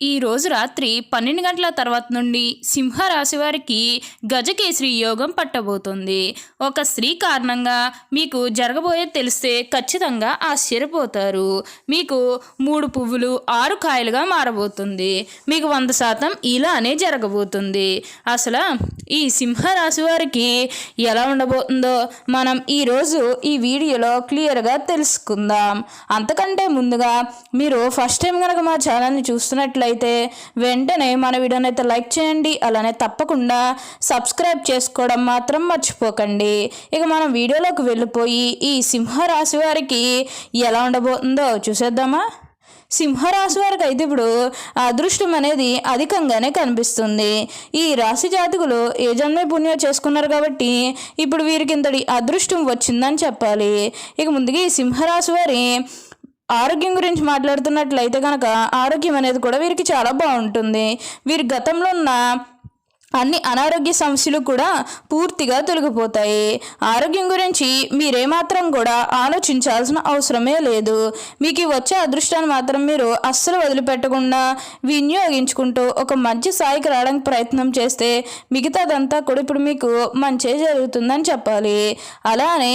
ఈ రోజు రాత్రి పన్నెండు గంటల తర్వాత నుండి సింహరాశి వారికి గజకేసరి యోగం పట్టబోతుంది. ఒక స్త్రీ కారణంగా మీకు జరగబోయేది తెలిస్తే ఖచ్చితంగా ఆశ్చర్యపోతారు. మీకు మూడు పువ్వులు ఆరు కాయలుగా మారబోతుంది. మీకు వంద శాతం ఇలానే జరగబోతుంది. అసలు ఈ సింహరాశి వారికి ఎలా ఉండబోతుందో మనం ఈరోజు ఈ వీడియోలో క్లియర్గా తెలుసుకుందాం. అంతకంటే ముందుగా మీరు ఫస్ట్ టైం కనుక మా ఛానల్ని చూస్తున్నట్లయితే వెంటనే మన వీడియోని అయితే లైక్ చేయండి అలానే తప్పకుండా సబ్స్క్రైబ్ చేసుకోవడం మాత్రం మర్చిపోకండి. ఇక మనం వీడియోలోకి వెళ్ళిపోయి ఈ సింహరాశి వారికి ఎలా ఉండబోతుందో చూసేద్దామా? సింహరాశి వారికి అయితే ఇప్పుడు అదృష్టం అనేది అధికంగానే కనిపిస్తుంది. ఈ రాశి జాతకులు ఏ జన్మే పుణ్యం చేసుకున్నారు కాబట్టి ఇప్పుడు వీరికి ఇంతటి అదృష్టం వచ్చిందని చెప్పాలి. ఇక ముందుగా ఈ సింహరాశి వారి ఆరోగ్యం గురించి మాట్లాడుతున్నట్లయితే కనుక ఆరోగ్యం అనేది కూడా వీరికి చాలా బాగుంటుంది. వీరి గతంలో ఉన్న అన్ని అనారోగ్య సమస్యలు కూడా పూర్తిగా తొలగిపోతాయి. ఆరోగ్యం గురించి మీరేమాత్రం కూడా ఆలోచించాల్సిన అవసరమే లేదు. మీకు వచ్చే అదృష్టాన్ని మాత్రం మీరు అస్సలు వదిలిపెట్టకుండా వినియోగించుకుంటూ ఒక మంచి స్థాయికి రావడానికి ప్రయత్నం చేస్తే మిగతాదంతా కూడా ఇప్పుడు మీకు మంచి జరుగుతుందని చెప్పాలి. అలానే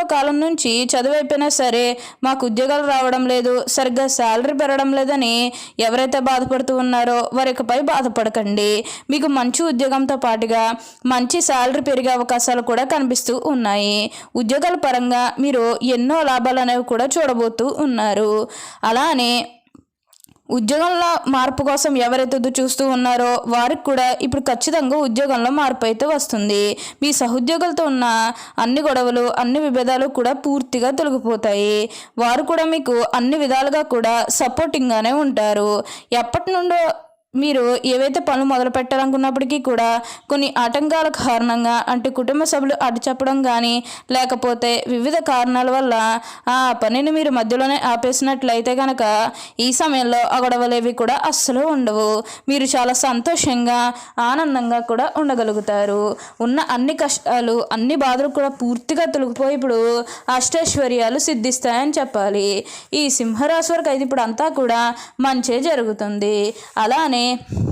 కాలం నుంచి చదువైపోయినా సరే మాకు ఉద్యోగాలు రావడం లేదు సరిగ్గా శాలరీ పెరగడం లేదని ఎవరైతే బాధపడుతూ ఉన్నారో వారికపై బాధపడకండి. మీకు మంచి ఉద్యోగంతో పాటుగా మంచి శాలరీ పెరిగే అవకాశాలు కూడా కనిపిస్తూ ఉన్నాయి. ఉద్యోగాల పరంగా మీరు ఎన్నో లాభాలు అనేవి కూడా చూడబోతూ ఉన్నారు. అలానే ఉద్యోగంలో మార్పు కోసం ఎవరైతే చూస్తూ ఉన్నారో వారికి కూడా ఇప్పుడు ఖచ్చితంగా ఉద్యోగంలో మార్పు అయితే వస్తుంది. మీ సహోద్యోగులతో ఉన్న అన్ని గొడవలు అన్ని విభేదాలు కూడా పూర్తిగా తొలగిపోతాయి. వారు కూడా మీకు అన్ని విధాలుగా కూడా సపోర్టింగ్గానే ఉంటారు. ఎప్పటి నుండో మీరు ఏవైతే పనులు మొదలు పెట్టాలనుకున్నప్పటికీ కూడా కొన్ని ఆటంకాల కారణంగా అంటే కుటుంబ సభ్యులు అడ్డు చెప్పడం కానీ లేకపోతే వివిధ కారణాల వల్ల ఆ పనిని మీరు మధ్యలోనే ఆపేసినట్లయితే కనుక ఈ సమయంలో ఆ గొడవలేవి కూడా అస్సలు ఉండవు. మీరు చాలా సంతోషంగా ఆనందంగా కూడా ఉండగలుగుతారు. ఉన్న అన్ని కష్టాలు అన్ని బాధలు కూడా పూర్తిగా తొలగిపోయి ఇప్పుడు అష్టైశ్వర్యాలు సిద్ధిస్తాయని చెప్పాలి. ఈ సింహరాశి వరకు అయితే ఇప్పుడు అంతా కూడా మంచే జరుగుతుంది. అలానే தானே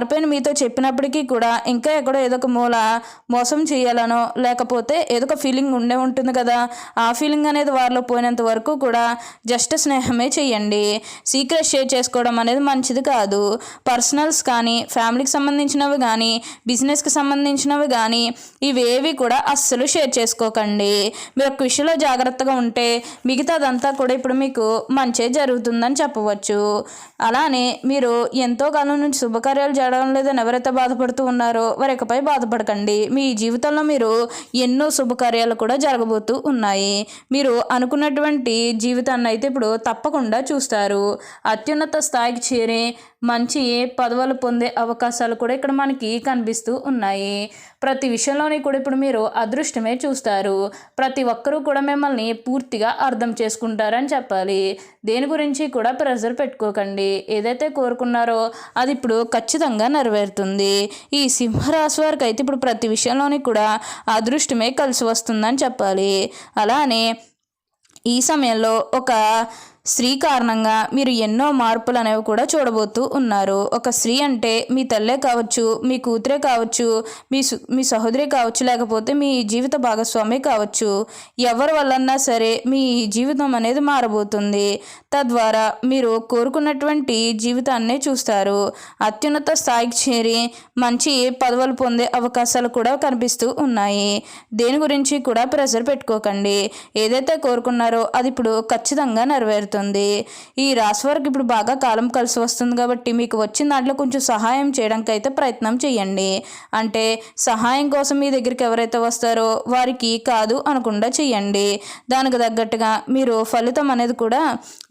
మారిపోయిన మీతో చెప్పినప్పటికీ కూడా ఇంకా ఎక్కడో ఏదో ఒక మూల మోసం చేయాలనో లేకపోతే ఏదో ఒక ఫీలింగ్ ఉండే ఉంటుంది కదా. ఆ ఫీలింగ్ అనేది వారిలో పోయినంత వరకు కూడా జస్ట్ స్నేహమే చేయండి. సీక్రెట్ షేర్ చేసుకోవడం అనేది మంచిది కాదు. పర్సనల్స్ కానీ ఫ్యామిలీకి సంబంధించినవి కానీ బిజినెస్కి సంబంధించినవి కానీ ఇవేవి కూడా అస్సలు షేర్ చేసుకోకండి. మీరు ఒక విషయంలో జాగ్రత్తగా ఉంటే మిగతాదంతా కూడా ఇప్పుడు మీకు మంచి జరుగుతుందని చెప్పవచ్చు. అలానే మీరు ఎంతో కాలం నుంచి శుభకార్యాలు జరగడం లేదని ఎవరైతే బాధపడుతూ ఉన్నారో వారికపై బాధపడకండి. మీ జీవితంలో మీరు ఎన్నో శుభకార్యాలు కూడా జరగబోతూ ఉన్నాయి. మీరు అనుకున్నటువంటి జీవితాన్ని అయితే ఇప్పుడు తప్పకుండా చూస్తారు. అత్యున్నత స్థాయికి చేరి మంచి పదవులు పొందే అవకాశాలు కూడా ఇక్కడ మనకి కనిపిస్తూ ఉన్నాయి. ప్రతి విషయంలోని కూడా ఇప్పుడు మీరు అదృష్టమే చూస్తారు. ప్రతి ఒక్కరూ కూడా మిమ్మల్ని పూర్తిగా అర్థం చేసుకుంటారని చెప్పాలి. దేని గురించి కూడా ప్రెజర్ పెట్టుకోకండి. ఏదైతే కోరుకున్నారో అది ఇప్పుడు ఖచ్చితంగా నెరవేరుతుంది. ఈ సింహరాశి వారికి అయితే ఇప్పుడు ప్రతి విషయంలోని కూడా అదృష్టమే కలిసి వస్తుందని చెప్పాలి. అలానే ఈ సమయంలో ఒక స్త్రీ కారణంగా మీరు ఎన్నో మార్పులు అనేవి కూడా చూడబోతూ ఉన్నారు. ఒక స్త్రీ అంటే మీ తల్లే కావచ్చు మీ కూతురే కావచ్చు మీ మీ సహోదరి కావచ్చు లేకపోతే మీ జీవిత భాగస్వామి కావచ్చు. ఎవరి వల్లన్నా సరే మీ జీవితం అనేది మారబోతుంది. తద్వారా మీరు కోరుకున్నటువంటి జీవితాన్ని చూస్తారు. అత్యున్నత స్థాయికి చేరి మంచి పదవులు పొందే అవకాశాలు కూడా కనిపిస్తూ ఉన్నాయి. దేని గురించి కూడా ప్రెషర్ పెట్టుకోకండి. ఏదైతే కోరుకున్నారో అది ఇప్పుడు ఖచ్చితంగా నెరవేరుతుంది. ఈ రాశి వారికి ఇప్పుడు బాగా కాలం కలిసి వస్తుంది కాబట్టి మీకు వచ్చిన దాంట్లో కొంచెం సహాయం చేయడానికి అయితే ప్రయత్నం చేయండి. అంటే సహాయం కోసం మీ దగ్గరికి ఎవరైతే వస్తారో వారికి కాదు అనకుండా చేయండి. దానికి తగ్గట్టుగా మీరు ఫలితం అనేది కూడా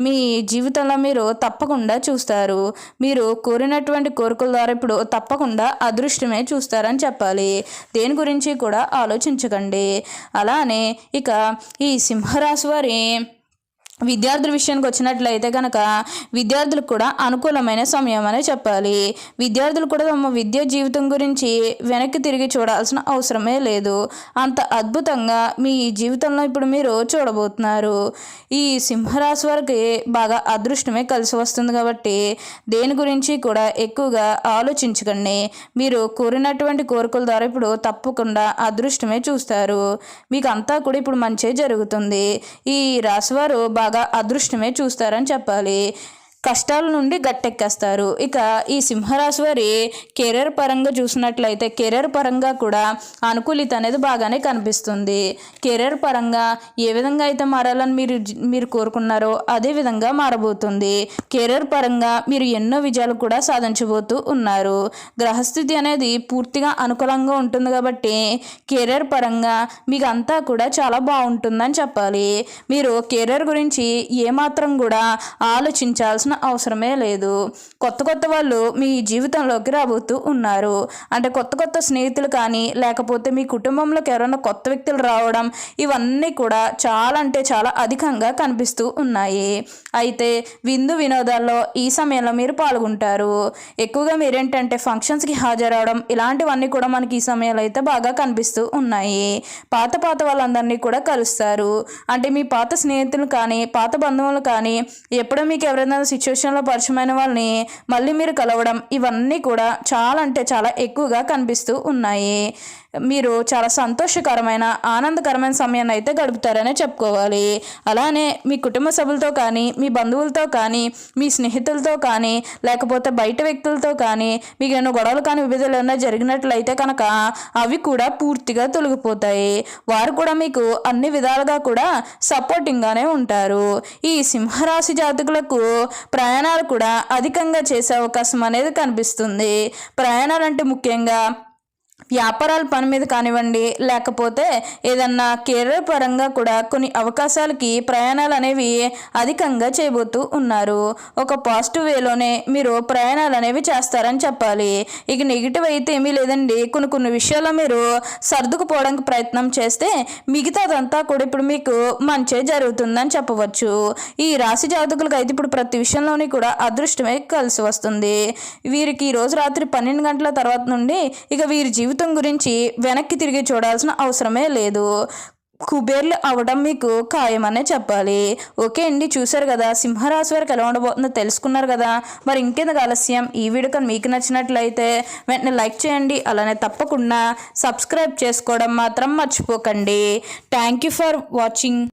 మీ జీవితంలో మీరు తప్పకుండా చూస్తారు. మీరు కోరినటువంటి కోరికల ద్వారా ఇప్పుడు తప్పకుండా అదృష్టమే చూస్తారని చెప్పాలి. దేని గురించి కూడా ఆలోచించకండి. అలానే ఇక ఈ సింహరాశి వారి విద్యార్థుల విషయానికి వచ్చినట్లయితే కనుక విద్యార్థులకు కూడా అనుకూలమైన సమయం అనే చెప్పాలి. విద్యార్థులు కూడా తమ విద్యా జీవితం గురించి వెనక్కి తిరిగి చూడాల్సిన అవసరమే లేదు. అంత అద్భుతంగా మీ జీవితంలో ఇప్పుడు మీరు చూడబోతున్నారు. ఈ సింహరాశి వారికి బాగా అదృష్టమే కలిసి వస్తుంది కాబట్టి దేని గురించి కూడా ఎక్కువగా ఆలోచించకండి. మీరు కోరినటువంటి కోరికల ద్వారా ఇప్పుడు తప్పకుండా అదృష్టమే చూస్తారు. మీకు అంతా కూడా ఇప్పుడు మంచి జరుగుతుంది. ఈ రాశివారు బాగా బాగా అదృష్టమే చూస్తారని చెప్పాలి. కష్టాల నుండి గట్టెక్కేస్తారు. ఇక ఈ సింహరాశి వారి కెరీర్ పరంగా చూసినట్లయితే కెరీర్ పరంగా కూడా అనుకూలిత అనేది బాగానే కనిపిస్తుంది. కెరీర్ పరంగా ఏ విధంగా అయితే మారాలని మీరు మీరు కోరుకున్నారో అదే విధంగా మారబోతుంది. కెరీర్ పరంగా మీరు ఎన్నో విజయాలు కూడా సాధించబోతూ ఉన్నారు. గ్రహస్థితి అనేది పూర్తిగా అనుకూలంగా ఉంటుంది కాబట్టి కెరీర్ పరంగా మీకు అంతా కూడా చాలా బాగుంటుందని చెప్పాలి. మీరు కెరీర్ గురించి ఏమాత్రం కూడా ఆలోచించాల్సిన అవసరమే లేదు. కొత్త కొత్త వాళ్ళు మీ జీవితంలోకి రాబోతూ ఉన్నారు. అంటే కొత్త కొత్త స్నేహితులు కానీ లేకపోతే మీ కుటుంబంలోకి ఎవరైనా కొత్త వ్యక్తులు రావడం ఇవన్నీ కూడా చాలా అంటే చాలా అధికంగా కనిపిస్తూ ఉన్నాయి. అయితే విందు వినోదాల్లో ఈ సమయంలో మీరు పాల్గొంటారు. ఎక్కువగా మీరేంటంటే ఫంక్షన్స్కి హాజరవడం ఇలాంటివన్నీ కూడా మనకి ఈ సమయంలో అయితే బాగా కనిపిస్తూ ఉన్నాయి. పాత పాత వాళ్ళందరినీ కూడా కలుస్తారు. అంటే మీ పాత స్నేహితులు కానీ పాత బంధువులు కానీ ఎప్పుడో మీకు ఎవరైనా సిచ్యువేషన్లో పరిచయమైన వాళ్ళని మళ్ళీ మీరు కలవడం ఇవన్నీ కూడా చాలా అంటే చాలా ఎక్కువగా కనిపిస్తూ ఉన్నాయి. మీరు చాలా సంతోషకరమైన ఆనందకరమైన సమయాన్ని అయితే గడుపుతారనే చెప్పుకోవాలి. అలానే మీ కుటుంబ సభ్యులతో కానీ మీ బంధువులతో కానీ మీ స్నేహితులతో కానీ లేకపోతే బయట వ్యక్తులతో కానీ మీకు ఏమైనా గొడవలు కానీ విభజనలు ఏమైనా జరిగినట్లయితే కనుక అవి కూడా పూర్తిగా తొలగిపోతాయి. వారు కూడా మీకు అన్ని విధాలుగా కూడా సపోర్టింగ్గానే ఉంటారు. ఈ సింహరాశి జాతకులకు ప్రయాణాలు కూడా అధికంగా చేసే అవకాశం అనేది కనిపిస్తుంది. ప్రయాణాలు అంటే ముఖ్యంగా వ్యాపారాల పని మీద కానివ్వండి లేకపోతే ఏదన్నా కెరీర్ పరంగా కూడా కొన్ని అవకాశాలకి ప్రయాణాలు అనేవి అధికంగా చేయబోతూ ఉన్నారు. ఒక పాజిటివ్ వేలోనే మీరు ప్రయాణాలు అనేవి చేస్తారని చెప్పాలి. ఇక నెగిటివ్ అయితే ఏమీ లేదండి. కొన్ని కొన్ని విషయాల్లో మీరు సర్దుకుపోవడానికి ప్రయత్నం చేస్తే మిగతాదంతా కూడా ఇప్పుడు మీకు మంచి జరుగుతుందని చెప్పవచ్చు. ఈ రాశి జాతకులకు అయితే ఇప్పుడు ప్రతి విషయంలోని కూడా అదృష్టమే కలిసి వస్తుంది. వీరికి ఈరోజు రోజు రాత్రి పన్నెండు గంటల తర్వాత నుండి ఇక వీరి జీవితం జీవితం గురించి వెనక్కి తిరిగి చూడాల్సిన అవసరమే లేదు. కుబేర్లు అవడం మీకు ఖాయమనే చెప్పాలి. ఓకే అండి చూశారు కదా? సింహరాశి వారికి ఎలా ఉండబోతుందో తెలుసుకున్నారు కదా? మరి ఇంకెందుకు ఆలస్యం? ఈ వీడియో కానీ మీకు నచ్చినట్లయితే వెంటనే లైక్ చేయండి. అలానే తప్పకుండా సబ్స్క్రైబ్ చేసుకోవడం మాత్రం మర్చిపోకండి. Thank you for watching.